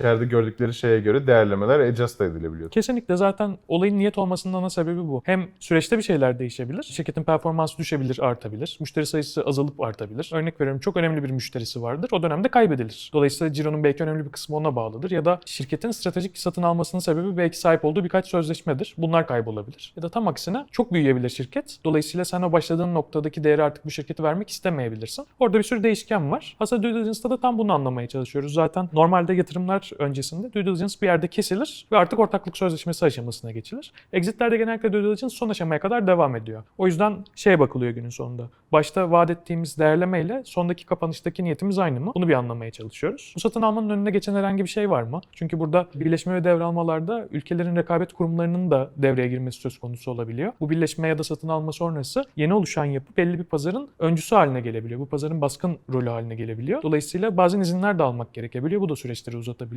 İçeride gördükleri şeye göre değerlemeler adjust edilebiliyor. Kesinlikle zaten olayın niyet olmasının ana sebebi bu. Hem süreçte bir şeyler değişebilir, şirketin performansı düşebilir, artabilir, müşteri sayısı azalıp artabilir. Örnek veriyorum çok önemli bir müşterisi vardır, o dönemde kaybedilir. Dolayısıyla cironun belki önemli bir kısmı ona bağlıdır ya da şirketin stratejik satın almasının sebebi belki sahip olduğu birkaç sözleşmedir. Bunlar kaybolabilir. Ya da tam aksine çok büyüyebilir şirket. Dolayısıyla sen o başladığın noktadaki değeri artık bu şirkete vermek istemeyebilirsin. Orada bir sürü değişken var. Aslında diligence'da da tam bunu anlamaya çalışıyoruz. Zaten normalde yatırımlar öncesinde due diligence bir yerde kesilir ve artık ortaklık sözleşmesi aşamasına geçilir. Exitlerde genellikle due diligence son aşamaya kadar devam ediyor. O yüzden şeye bakılıyor günün sonunda. Başta vaat ettiğimiz değerlemeyle sondaki kapanıştaki niyetimiz aynı mı? Bunu bir anlamaya çalışıyoruz. Bu satın almanın önüne geçen herhangi bir şey var mı? Çünkü burada birleşme ve devralmalarda ülkelerin rekabet kurumlarının da devreye girmesi söz konusu olabiliyor. Bu birleşme ya da satın alma sonrası yeni oluşan yapı belli bir pazarın öncüsü haline gelebiliyor. Bu pazarın baskın rolü haline gelebiliyor. Dolayısıyla bazen izinler de almak gerekebiliyor. Bu da süreçleri uzatabiliyor.